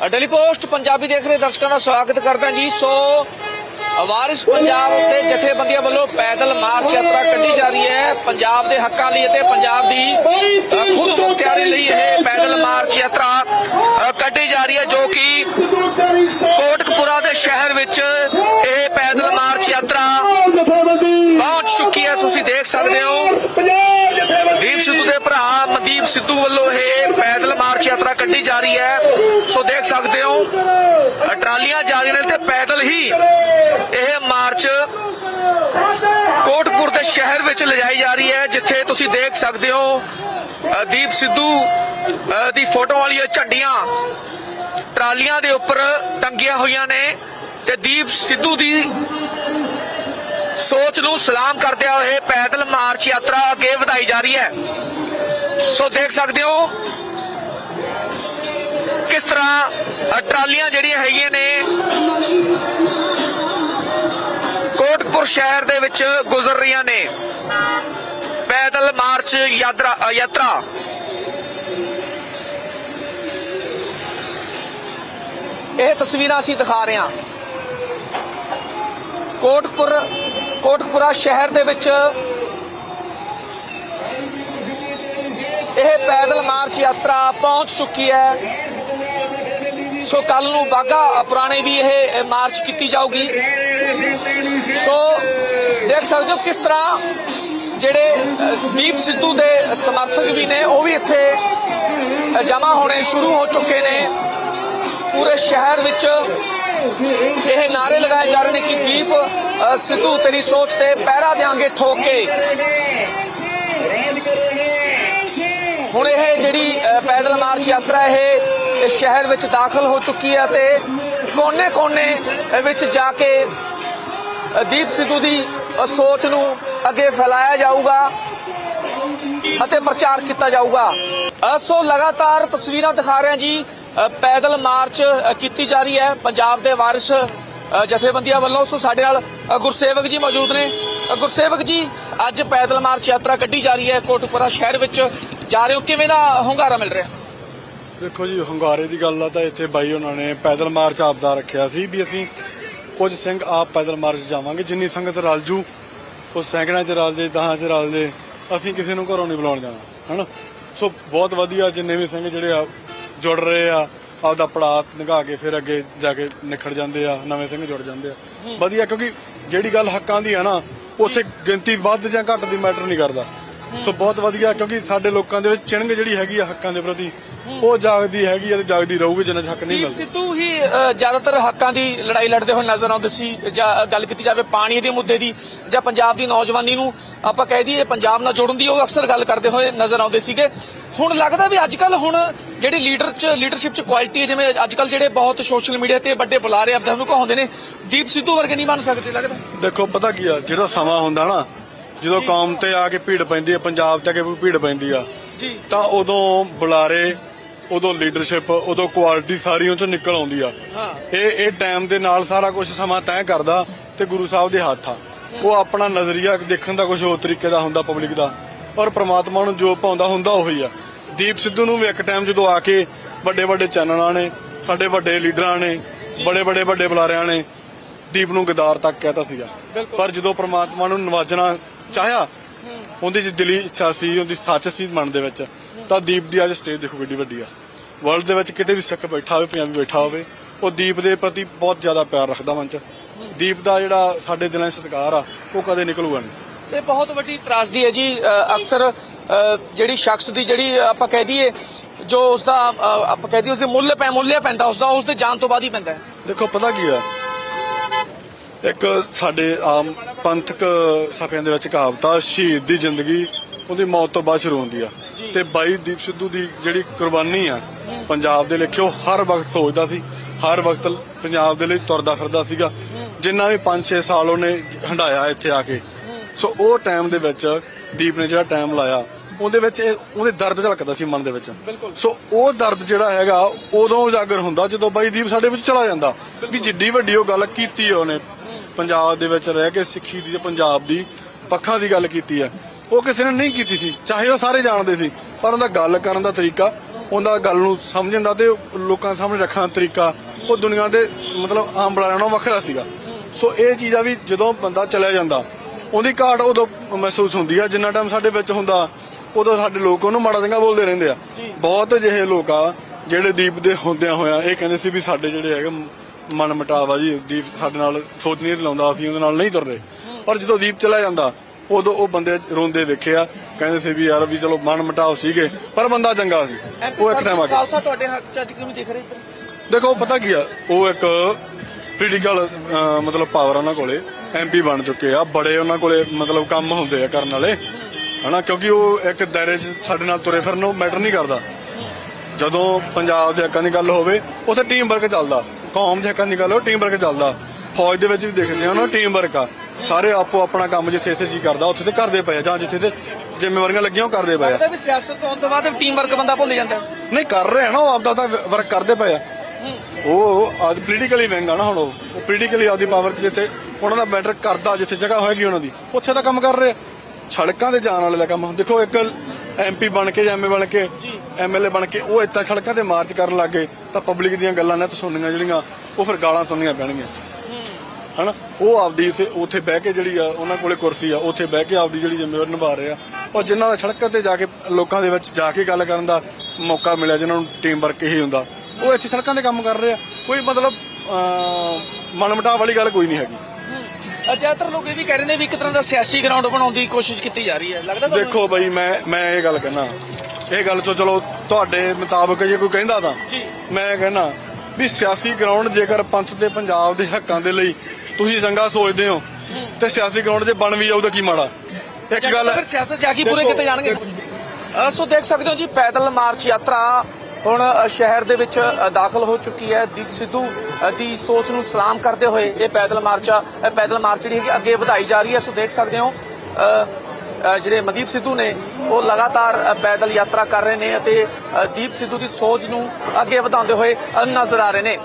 Daily post Punjabi ਦੇਖ ਰਹੇ ਦਰਸ਼ਕਾਂ ਦਾ ਸਵਾਗਤ ਕਰਦਾ ਜੀ। ਸੋ ਵਾਰਿਸ ਪੰਜਾਬ ਦੇ ਜਥੇਬੰਦੀਆਂ ਵੱਲੋਂ ਪੈਦਲ ਮਾਰਚ ਯਾਤਰਾ ਕੱਢੀ ਜਾ ਰਹੀ ਹੈ। ਪੰਜਾਬ ਦੇ ਹੱਕਾਂ ਲਈ ਅਤੇ ਪੰਜਾਬ ਦੀ ਅ, ਖੁਦ ਮੁਖਤਿਆਰੀ ਲਈ ਇਹ ਪੈਦਲ ਮਾਰਚ ਯਾਤਰਾ ਅ, ਕੱਢੀ ਜਾ ਰਹੀ ਹੈ ਜੋ ਕਿ ਕੋਟਕਪੁਰਾ ਦੇ ਸ਼ਹਿਰ ਵਿੱਚ ਇਹ ਪੈਦਲ ਮਾਰਚ ਯਾਤਰਾ ਪਹੁੰਚ ਚੁੱਕੀ ਹੈ ਤੁਸੀਂ ਦੇਖ ਸਕਦੇ ਹੋ ਦੀਪ ਸਿੱਧੂ ਦੇ ਭਰਾ ਮਨਦੀਪ ਸਿੱਧੂ ਵੱਲੋਂ ਇਹ ਪੈਦਲ ਮਾਰਚ ਯਾਤਰਾ ਕੱਢੀ ਜਾ ਰਹੀ ਹੈ। ਸੋ ਦੇਖ ਸਕਦੇ ਹੋ, ਟਰਾਲੀਆਂ ਜਾ ਰਹੀਆਂ ਨੇ ਤੇ ਪੈਦਲ ਹੀ ਇਹ ਮਾਰਚ ਕੋਟਪੁਰ ਦੇ ਸ਼ਹਿਰ ਵਿੱਚ ਲਿਜਾਈ ਜਾ ਰਹੀ ਹੈ, ਜਿੱਥੇ ਤੁਸੀਂ ਦੇਖ ਸਕਦੇ ਹੋ ਦੀਪ ਸਿੱਧੂ ਦੀ ਫੋਟੋ ਵਾਲੀਆਂ ਝੰਡੀਆਂ ਟਰਾਲੀਆਂ ਦੇ ਉੱਪਰ ਟੰਗੀਆਂ ਹੋਈਆਂ ਨੇ ਤੇ ਦੀਪ ਸਿੱਧੂ ਦੀ ਸੋਚ ਨੂੰ ਸਲਾਮ ਕਰਦਿਆਂ ਹੋਏ ਪੈਦਲ ਮਾਰਚ ਯਾਤਰਾ ਅੱਗੇ ਵਧਾਈ ਜਾ ਰਹੀ ਹੈ। ਸੋ ਦੇਖ ਸਕਦੇ ਹੋ ਕਿਸ ਤਰ੍ਹਾਂ ਟਰਾਲੀਆਂ ਜਿਹੜੀਆਂ ਹੈਗੀਆਂ ਨੇ ਕੋਟਪੁਰ ਸ਼ਹਿਰ ਦੇ ਵਿੱਚ ਗੁਜ਼ਰ ਰਹੀਆਂ ਨੇ। ਪੈਦਲ ਮਾਰਚ ਯਾਤਰਾ ਯਾਤਰਾ। ਇਹ ਤਸਵੀਰਾਂ ਅਸੀਂ ਦਿਖਾ ਰਹੇ ਹਾਂ। ਕੋਟਪੁਰ ਕੋਟਪੁਰਾ ਸ਼ਹਿਰ ਦੇ ਵਿੱਚ ਇਹ ਪੈਦਲ ਮਾਰਚ ਯਾਤਰਾ ਪਹੁੰਚ ਚੁੱਕੀ ਹੈ। ਸੋ ਕੱਲ ਨੂੰ ਬਾਗਾ ਪੁਰਾਣੇ ਵੀ ਇਹ ਮਾਰਚ ਕੀਤੀ ਜਾਊਗੀ। ਸੋ ਦੇਖ ਸਕਦੇ ਹੋ ਕਿਸ ਤਰ੍ਹਾਂ ਜਿਹੜੇ ਦੀਪ ਸਿੱਧੂ ਦੇ ਸਮਰਥਕ ਵੀ ਨੇ, ਉਹ ਵੀ ਇੱਥੇ ਜਮ੍ਹਾਂ ਹੋਣੇ ਸ਼ੁਰੂ ਹੋ ਚੁੱਕੇ ਨੇ। ਪੂਰੇ ਸ਼ਹਿਰ ਵਿੱਚ ਇਹ ਨਾਰੇ ਲਗਾਏ ਜਾ ਰਹੇ ਨੇ ਕਿ ਦੀਪ ਸਿੱਧੂ ਤੇਰੀ ਸੋਚ ਤੇ ਪਹਿਰਾ ਦੇਾਂਗੇ ਠੋਕ ਕੇ। ਹੁਣ ਇਹ ਜਿਹੜੀ ਪੈਦਲ ਮਾਰਚ ਯਾਤਰਾ ਇਹ ਸ਼ਹਿਰ ਵਿੱਚ ਦਾਖਲ ਹੋ ਚੁੱਕੀ ਹੈ ਤੇ ਕੋਨੇ-ਕੋਨੇ ਵਿੱਚ ਜਾ ਕੇ ਦੀਪ ਸਿੱਧੂ ਦੀ ਸੋਚ ਨੂੰ ਅੱਗੇ ਫੈਲਾਇਆ ਜਾਊਗਾ ਅਤੇ ਪ੍ਰਚਾਰ ਕੀਤਾ ਜਾਊਗਾ। ਅ, ਸੋ ਲਗਾਤਾਰ ਤਸਵੀਰਾਂ ਦਿਖਾ ਰਹੇ ਹਾਂ ਜੀ ਪੈਦਲ ਮਾਰਚ ਕੀਤੀ ਜਾ ਰਹੀ ਹੈ। ਪੰਜਾਬ ਦੇ ਵਾਰਿਸ ਜਥੇਬੰਦੀਆਂ ਵੱਲੋਂ ਸੋ ਸਾਡੇ ਨਾਲ ਗੁਰਸੇਵਕ ਜੀ ਮੌਜੂਦ ਨੇ। ਗੁਰਸੇਵਕ ਜੀ ਅੱਜ ਪੈਦਲ ਮਾਰਚ ਯਾਤਰਾ ਕੱਢੀ ਜਾ ਰਹੀ ਹੈ ਕੋਟਪੁਰਾ ਸ਼ਹਿਰ ਵਿੱਚ। ਜਾ ਰਹੇ ਹੋ? ਕਿਵੇਂ ਦਾ ਹੁੰਗਾਰਾ ਮਿਲ ਰਿਹਾ? ਦੇਖੋ ਜੀ ਹੰਗਾਰੇ ਦੀ ਗੱਲ ਆ ਤਾਂ ਇੱਥੇ ਬਾਈ ਉਹਨਾਂ ਨੇ ਪੈਦਲ ਮਾਰਚ ਆਪਦਾ ਰੱਖਿਆ ਸੀ ਵੀ ਅਸੀਂ ਕੁਝ ਸਿੰਘ ਆਪ ਪੈਦਲ ਮਾਰਚ ਜਾਵਾਂਗੇ। ਜਿੰਨੀ ਸੰਗਤ ਰਲ ਜੂ ਉਹ ਸੈਂਕੜਾਂ ਚ ਰਲ ਜੇ ਦਹਾਂ ਚ ਰਲ ਜੇ ਅਸੀਂ ਕਿਸੇ ਨੂੰ ਘਰੋਂ ਨਹੀਂ ਬੁਲਾਉਣ ਜਾਣਾ ਹਨਾ? ਸੋ ਬਹੁਤ ਵਧੀਆ ਜਿੰਨੇ ਵੀ ਸਿੰਘ ਜਿਹੜੇ ਆ ਜੁੜ ਰਹੇ ਆ ਆਪਦਾ ਪੜਾਅ ਨਿਭਾ ਕੇ ਫਿਰ ਅੱਗੇ ਜਾ ਕੇ ਨਿਖੜ ਜਾਂਦੇ ਆ ਨਵੇਂ ਸਿੰਘ ਜੁੜ ਜਾਂਦੇ ਆ। ਵਧੀਆ ਕਿਉਂਕਿ ਜਿਹੜੀ ਗੱਲ ਹੱਕਾਂ ਦੀ ਆ ਨਾ ਉੱਥੇ ਗਿਣਤੀ ਵੱਧ ਜਾਂ ਘੱਟ ਦੀ ਮੈਟਰ ਨਹੀਂ ਕਰਦਾ। ਸੋ ਬਹੁਤ ਵਧੀਆ ਕਿਉਂਕਿ ਸਾਡੇ ਲੋਕਾਂ ਦੇ ਵਿੱਚ ਚਿਣਗ ਜਿਹੜੀ ਹੈਗੀ ਆ ਹੱਕਾਂ ਦੇ ਪ੍ਰਤੀ ਉਹ ਜਾਗਦੀ ਹੈਗੀ ਆ ਤੇ ਜਾਗਦੀ ਰਹੂਗੀ ਜਿੰਨਾ ਹੱਕ ਨਹੀਂ ਮਿਲਦੇ। ਸਿੱਧੂ ਹੀ ਜ਼ਿਆਦਾਤਰ ਹੱਕਾਂ ਦੀ ਲੜਾਈ ਲੜਦੇ ਹੋਏ ਨਜ਼ਰ ਆਉਂਦੇ ਸੀ ਜਾਂ ਗੱਲ ਕੀਤੀ ਜਾਵੇ ਪਾਣੀ ਦੇ ਮੁੱਦੇ ਦੀ ਜਾਂ ਪੰਜਾਬ ਦੀ ਨੌਜਵਾਨੀ ਨੂੰ ਆਪਾਂ ਕਹਿ ਦਈਏ ਪੰਜਾਬ ਨਾਲ ਜੋੜਨ ਦੀ ਉਹ ਅਕਸਰ ਗੱਲ ਕਰਦੇ ਹੋਏ ਨਜ਼ਰ ਆਉਂਦੇ ਸੀਗੇ। ਹੁਣ ਲੱਗਦਾ ਵੀ ਅੱਜ ਕੱਲ ਹੁਣ ਜਿਹੜੀ ਲੀਡਰ ਚ ਲੀਡਰਸ਼ਿਪ ਚ ਕੁਆਲਿਟੀ ਹੈ ਜਿਵੇਂ ਅੱਜ ਕੱਲ ਜਿਹੜੇ ਬਹੁਤ ਸੋਸ਼ਲ ਮੀਡੀਆ ਤੇ ਵੱਡੇ ਬੁਲਾਰੇ ਆਪਦੇ ਨੂੰ ਕਹਾਉਂਦੇ ਨੇ ਦੀਪ ਸਿੱਧੂ ਵਰਗੇ ਨਹੀਂ ਬਣ ਸਕਦੇ ਲੱਗਦਾ? ਦੇਖੋ ਪਤਾ ਕੀ ਆ ਜਿਹੜਾ ਸਮਾਂ ਹੁੰਦਾ ਨਾ ਜਦੋਂ ਕੌਮ ਤੇ ਆ ਕੇ ਭੀੜ ਪੈਂਦੀ ਆ ਪੰਜਾਬ ਤੇ ਆ ਕੇ ਭੀੜ ਪੈਂਦੀ ਆ ਜੀ। ਤਾਂ ਉਦੋਂ ਬੁਲਾਰੇ ਉਦੋਂ ਲੀਡਰਸ਼ਿਪ ਉਦੋਂ ਕੁਆਲਿਟੀ ਸਾਰੀ ਉਹ ਚੋਂ ਨਿਕਲ ਆਉਂਦੀ ਆ। ਹਾਂ। ਇਹ ਇਹ ਟਾਈਮ ਦੇ ਨਾਲ ਸਾਰਾ ਕੁਝ ਸਮਾਂ ਤੈਅ ਕਰਦਾ ਤੇ ਗੁਰੂ ਸਾਹਿਬ ਦੇ ਹੱਥ ਆ। ਉਹ ਆਪਣਾ ਨਜ਼ਰੀਆ ਦੇਖਣ ਦਾ ਕੁਝ ਹੋਰ ਤਰੀਕੇ ਦਾ ਹੁੰਦਾ ਪਬਲਿਕ ਦਾ ਔਰ ਪ੍ਰਮਾਤਮਾ ਨੂੰ ਜੋ ਪਾਉਂਦਾ ਹੁੰਦਾ ਉਹੀ ਆ। ਦੀਪ ਸਿੱਧੂ ਨੂੰ ਵੀ ਇੱਕ ਟਾਈਮ ਜਦੋਂ ਆ ਕੇ ਵੱਡੇ ਵੱਡੇ ਚੈਨਲਾਂ ਨੇ ਸਾਡੇ ਵੱਡੇ ਲੀਡਰਾਂ ਨੇ ਬੜੇ ਬੜੇ ਵੱਡੇ ਬੁਲਾਰਿਆਂ ਨੇ ਦੀਪ ਨੂੰ ਗਦਾਰ ਤੱਕ ਕਹਿਤਾ ਸੀਗਾ। ਪਰ ਜਦੋਂ ਪ੍ਰਮਾਤਮਾ ਨੂੰ ਨਵਾਜਣਾ ਚਾਹਿਆ ਉਹਦੀ ਜਿ ਦਿਲੀ ਇੱਛਾ ਸੀ ਉਹਦੀ ਸੱਚ ਸੀ ਮਨ ਦੇ ਵਿੱਚ ਤਾਂ ਦੀਪ ਦੀ ਅੱਜ ਸਟੇਜ ਦੇਖੋ ਕਿੱਡੀ ਵੱਡੀ ਆ। ਵਰਲਡ ਦੇ ਵਿੱਚ ਕਿਤੇ ਵੀ ਸਿੱਖ ਬੈਠਾ ਹੋਵੇ ਪੰਜਾਬੀ ਬੈਠਾ ਹੋਵੇ ਉਹ ਦੀਪ ਦੇ ਪ੍ਰਤੀ ਬਹੁਤ ਜ਼ਿਆਦਾ ਪਿਆਰ ਰੱਖਦਾ ਮਨ ਚ। ਦੀਪ ਦਾ ਜਿਹੜਾ ਸਾਡੇ ਦਿਲਾਂ 'ਚ ਸਤਿਕਾਰ ਆ ਉਹ ਕਦੇ ਨਿਕਲੂਗਾ ਨਹੀਂ। ਇਹ ਬਹੁਤ ਵੱਡੀ ਤਰਾਸਦੀ ਹੈ ਜੀ। ਅਕਸਰ ਜਿਹੜੀ ਸ਼ਖਸ ਦੀ ਜਿਹੜੀ ਆਪਾਂ ਕਹਿ ਦਈਏ ਜੋ ਉਸ ਦਾ ਆਪਾਂ ਕਹਿ ਦਈਏ ਉਸ ਦੇ ਮੁੱਲ ਪੈ ਮੁੱਲਿਆ ਪੈਂਦਾ ਉਸ ਦਾ ਉਸ ਦੇ ਜਾਨ ਤੋਂ ਬਾਅਦ ਹੀ ਪੈਂਦਾ ਦੇਖੋ ਪਤਾ ਕੀ ਆ ਇੱਕ ਸਾਡੇ ਆਮ ਪੰਥਕ ਸਾਫਿਆਂ ਦੇ ਵਿੱਚ ਕਹਾਵਤ ਸ਼ਹੀਦ ਦੀ ਜ਼ਿੰਦਗੀ ਉਹਦੀ ਮੌਤ ਤੋਂ ਬਾਅਦ ਸ਼ੁਰੂ ਹੁੰਦੀ ਆ। ਤੇ ਬਾਈ ਦੀਪ ਸਿੱਧੂ ਦੀ ਜਿਹੜੀ ਕੁਰਬਾਨੀ ਆ ਪੰਜਾਬ ਦੇ ਲਈ ਉਹ ਹਰ ਵਕਤ ਸੋਚਦਾ ਸੀ ਹਰ ਵਕਤ ਪੰਜਾਬ ਦੇ ਲਈ ਤੁਰਦਾ ਫਿਰਦਾ ਸੀਗਾ। ਜਿੰਨਾ ਵੀ 5-6 ਸਾਲ ਉਹਨੇ ਹੰਡਾਇਆ ਇੱਥੇ ਆ ਕੇ। ਸੋ ਉਹ ਟਾਈਮ ਦੇ ਵਿੱਚ ਦੀਪ ਨੇ ਜਿਹੜਾ ਟਾਈਮ ਲਾਇਆ ਉਹਦੇ ਵਿੱਚ ਉਹਦੇ ਦਰਦ ਝਲਕਦਾ ਸੀ ਮਨ ਦੇ ਵਿੱਚ। ਸੋ ਉਹ ਦਰਦ ਜਿਹੜਾ ਹੈਗਾ ਉਦੋਂ ਉਜਾਗਰ ਹੁੰਦਾ ਜਦੋਂ ਬਾਈ ਦੀਪ ਸਾਡੇ ਵਿੱਚ ਚਲਾ ਜਾਂਦਾ। ਵੀ ਜਿੱਡੀ ਵੱਡੀ ਉਹ ਗੱਲ ਕੀਤੀ ਉਹਨੇ ਪੰਜਾਬ ਦੇ ਵਿੱਚ ਰਹਿ ਕੇ ਸਿੱਖੀ ਦੀ ਪੰਜਾਬ ਦੀ ਪੱਖਾਂ ਦੀ ਗੱਲ ਕੀਤੀ ਹੈ। ਉਹ ਕਿਸੇ ਨੇ ਨਹੀਂ ਕੀਤੀ ਸੀ ਚਾਹੇ ਉਹ ਸਾਰੇ ਜਾਣਦੇ ਸੀ ਪਰ ਉਹਦਾ ਗੱਲ ਕਰਨ ਦਾ ਤਰੀਕਾ ਉਹਦਾ ਗੱਲ ਨੂੰ ਸਮਝਣ ਦਾ ਤੇ ਲੋਕਾਂ ਸਾਹਮਣੇ ਰੱਖਣ ਦਾ ਤਰੀਕਾ ਉਹ ਦੁਨੀਆ ਦੇ ਮਤਲਬ ਆਮ ਬੁਲਾਰਿਆਂ ਨਾਲੋਂ ਵੱਖਰਾ ਸੀਗਾ। ਸੋ ਇਹ ਚੀਜ਼ਾਂ ਵੀ ਜਦੋਂ ਬੰਦਾ ਚਲਿਆ ਜਾਂਦਾ ਉਹਦੀ ਘਾਟ ਉਦੋਂ ਮਹਿਸੂਸ ਹੁੰਦੀ ਆ ਜਿੰਨਾ ਟਾਈਮ ਸਾਡੇ ਵਿੱਚ ਹੁੰਦਾ ਉਦੋਂ ਸਾਡੇ ਲੋਕ ਉਹਨੂੰ ਮਾੜਾ ਚੰਗਾ ਬੋਲਦੇ ਰਹਿੰਦੇ ਆ। ਬਹੁਤ ਜਿਹੇ ਲੋਕ ਆ ਜਿਹੜੇ ਦੀਪ ਦੇ ਹੁੰਦਿਆਂ ਹੋਇਆ ਇਹ ਕਹਿੰਦੇ ਸੀ ਵੀ ਸਾਡੇ ਜਿਹੜੇ ਹੈਗੇ ਮਨ ਮਟਾਵਾ ਜੀ ਦੀਪ ਸਾਡੇ ਨਾਲ ਸੋਚ ਨਹੀਂ ਲਾਉਂਦਾ ਅਸੀਂ ਉਹਦੇ ਨਾਲ ਨਹੀਂ ਤੁਰਦੇ। ਪਰ ਜਦੋਂ ਦੀਪ ਚਲਾ ਜਾਂਦਾ ਉਦੋਂ ਉਹ ਬੰਦੇ ਰੋਂਦੇ ਵੇਖਿਆ ਕਹਿੰਦੇ ਸੀ ਵੀ ਯਾਰ ਵੀ ਚਲੋ ਮਨ ਮਟਾਵ ਸੀਗੇ ਪਰ ਬੰਦਾ ਚੰਗਾ ਸੀ। ਉਹ ਇੱਕ ਟਾਈਮ ਆ ਗਿਆ। ਖਾਲਸਾ ਤੁਹਾਡੇ ਹੱਕ ਚ ਅੱਜ ਕਿਉਂ ਦਿਖ ਰਹੇ ਇੱਧਰ? ਦੇਖੋ ਪਤਾ ਕੀ ਆ ਉਹ ਇੱਕ ਪੋਲੀਟੀਕਲ ਮਤਲਬ ਪਾਵਰ ਉਹਨਾਂ ਕੋਲੇ ਐਮਪੀ ਬਣ ਚੁੱਕੇ ਆ। ਬੜੇ ਉਹਨਾਂ ਕੋਲੇ ਮਤਲਬ ਕੰਮ ਹੁੰਦੇ ਆ ਕਰਨ ਵਾਲੇ ਹਨਾ? ਕਿਉਂਕਿ ਉਹ ਇੱਕ ਦਾਇਰੇ 'ਚ ਸਾਡੇ ਨਾਲ ਤੁਰੇ ਫਿਰਨ ਉਹ ਮੈਟਰ ਨਹੀਂ ਕਰਦਾ। ਜਦੋਂ ਪੰਜਾਬ ਦੇ ਹੱਕਾਂ ਦੀ ਗੱਲ ਹੋਵੇ ਉੱਥੇ ਟੀਮ ਵਰਕ ਚੱਲਦਾ। ਕੌਮ ਦੇ ਦੀ ਗੱਲ ਹੋ ਟੀਮ ਵਰਕ ਚੱਲਦਾ। ਫੌਜ ਦੇ ਵਿੱਚ ਵੀ ਦੇਖਦੇ ਆ ਨਾ ਟੀਮ ਵਰਕ ਆ। ਸਾਰੇ ਆਪੋ ਆਪਣਾ ਕੰਮ ਜਿੱਥੇ ਇੱਥੇ ਜੀ ਕਰਦਾ ਉੱਥੇ ਤੇ ਕਰਦੇ ਪਏ ਆ ਜਾਂ ਜਿੱਥੇ ਤੇ ਜ਼ਿੰਮੇਵਾਰੀਆਂ ਲੱਗੀਆਂ ਉਹ ਕਰਦੇ ਪਏ ਆ। ਲੱਗਦਾ ਵੀ ਸਿਆਸਤ ਤੋਂ ਤੋਂ ਬਾਅਦ ਟੀਮ ਵਰਕ ਬੰਦਾ ਭੁੱਲ ਜਾਂਦਾ। ਨਹੀਂ ਕਰ ਰਹੇ ਆ ਨਾ ਉਹ ਆਪਦਾ ਤਾਂ ਵਰਕ ਕਰਦੇ ਪਏ ਆ। ਉਹ ਅੱਜ ਪੋਲੀਟੀਕਲੀ ਮਹਿੰਗਾ ਨਾ ਹੁਣ ਉਹ। ਪੋਲੀਟੀਕਲੀ ਆਪਦੀ ਪਾਵਰ ਜਿੱਥੇ ਉਹਨਾਂ ਦਾ ਮੈਟਰ ਕਰਦਾ ਜਿੱਥੇ ਜਗ੍ਹਾ ਹੋਏਗੀ ਉਹਨਾਂ ਦੀ ਉੱਥੇ ਤਾਂ ਕੰਮ ਕਰ ਰਹੇ ਆ। ਸੜਕਾਂ ਤੇ ਜਾਣ ਵਾਲੇ ਦਾ ਕੰਮ ਦੇਖੋ ਇੱਕ ਐਮਪੀ ਬਣ ਕੇ ਜਾਂ ਐਮਏ ਬਣ ਕੇ ਐਮਐਲਏ ਬਣ ਕੇ ਉਹ ਇੱਦਾਂ ਸੜਕਾਂ ਤੇ ਮਾਰਚ ਕਰਨ ਲੱਗੇ ਤਾਂ ਪਬਲਿਕ ਦੀਆਂ ਗੱਲਾਂ ਨੇ ਤਾਂ ਸੁਣਨੀਆਂ ਜਿਹੜੀਆਂ ਉਹ ਫਿਰ ਗਾਲਾਂ ਸੁਣਨੀਆਂ ਪੈਣਗੀਆਂ। ਹਨਾ? ਉਹ ਆਪਦੀ ਉੱਥੇ ਉੱਥੇ ਬਹਿ ਕੇ ਜਿਹੜੀ ਆ ਉਹਨਾਂ ਕੋਲੇ ਕੁਰਸੀ ਆ ਉੱਥੇ ਬਹਿ ਕੇ ਆਪਦੀ ਜਿਹੜੀ ਜ਼ਿੰਮੇਵਾਰੀ ਨਿਭਾ ਰਹੇ ਆ। ਔਰ ਜਿਨ੍ਹਾਂ ਦਾ ਸੜਕਾਂ ਤੇ ਜਾ ਕੇ ਲੋਕਾਂ ਦੇ ਵਿੱਚ ਜਾ ਕੇ ਗੱਲ ਕਰਨ ਦਾ ਮੌਕਾ ਮਿਲਿਆ ਜਿਨ੍ਹਾਂ ਨੂੰ ਟੀਮ ਵਰਕ ਹੀ ਹੁੰਦਾ ਉਹ ਇੱਥੇ ਸੜਕਾਂ ਤੇ ਕੰਮ ਕਰ ਰਹੇ ਆ। ਕੋਈ ਮਤਲਬ ਮਨਮਟਾਵ ਵਾਲੀ ਗੱਲ ਕੋਈ ਨਹੀਂ ਹੈਗੀ। ਜ਼ਿਆਦਾਤਰ ਲੋਕ ਇਹ ਵੀ ਕਹਿ ਰਹੇ ਨੇ ਵੀ ਇੱਕ ਤਰ੍ਹਾਂ ਦਾ ਸਿਆਸੀ ਗਰਾਊਂਡ ਬਣਾਉਣ ਦੀ ਕੋਸ਼ਿਸ਼ ਕੀਤੀ ਜਾ ਰਹੀ ਹੈ। ਲੱਗਦਾ? ਦੇਖੋ ਬਈ ਮੈਂ ਮੈਂ ਇਹ ਗੱਲ ਕਹਿਣਾ। ਇਹ ਗੱਲ ਤੋਂ ਚਲੋ ਤੁਹਾਡੇ ਮੁਤਾਬਕ ਜੇ ਕੋਈ ਕਹਿੰਦਾ ਤਾਂ। ਮੈਂ ਕਹਿਣਾ ਵੀ ਸਿਆਸੀ ਗਰਾਊਂਡ ਜੇਕਰ ਪੰਥ ਤੇ ਪੰਜਾਬ ਦੇ ਹੱਕਾਂ ਦੇ ਲਈ ਤੁਸੀਂ ਚੰਗਾ ਸੋਚਦੇ ਹੋ ਤੇ ਸਿਆਸੀ ਗਰਾਊਂਡ ਜੇ ਬਣ ਵੀ ਜਾਊ ਤਾਂ ਕੀ ਮਾੜਾ? ਇੱਕ ਗੱਲ ਫਿਰ ਸਿਆਸਤ ਜਾ ਕੇ ਪੂਰੇ ਕੀਤੇ ਜਾਣਗੇ? ਸੋ ਦੇਖ ਸਕਦੇ ਹੋ ਜੀ ਪੈਦਲ ਮਾਰਚ ਯਾਤਰਾ ਹੁਣ ਸ਼ਹਿਰ ਦੇ ਵਿੱਚ ਦਾਖਲ ਹੋ ਚੁੱਕੀ ਹੈ। ਦੀਪ ਸਿੱਧੂ ਦੀ ਸੋਚ ਨੂੰ ਸਲਾਮ ਕਰਦੇ ਹੋਏ ਇਹ ਪੈਦਲ ਮਾਰਚ ਪੈਦਲ ਮਾਰਚ ਜਿਹੜੀ ਹੈਗੀ ਅੱਗੇ ਵਧਾਈ ਜਾ ਰਹੀ ਹੈ। ਸੋ ਦੇਖ ਸਕਦੇ ਹੋ ਜਿਹੜੇ ਮਨਦੀਪ ਸਿੱਧੂ ਨੇ, ਉਹ ਲਗਾਤਾਰ ਪੈਦਲ ਯਾਤਰਾ ਕਰ ਰਹੇ ਨੇ ਅਤੇ ਦੀਪ ਸਿੱਧੂ ਦੀ ਸੋਚ ਨੂੰ ਅੱਗੇ ਵਧਾਉਂਦੇ ਹੋਏ ਨਜ਼ਰ ਆ ਰਹੇ ਨੇ।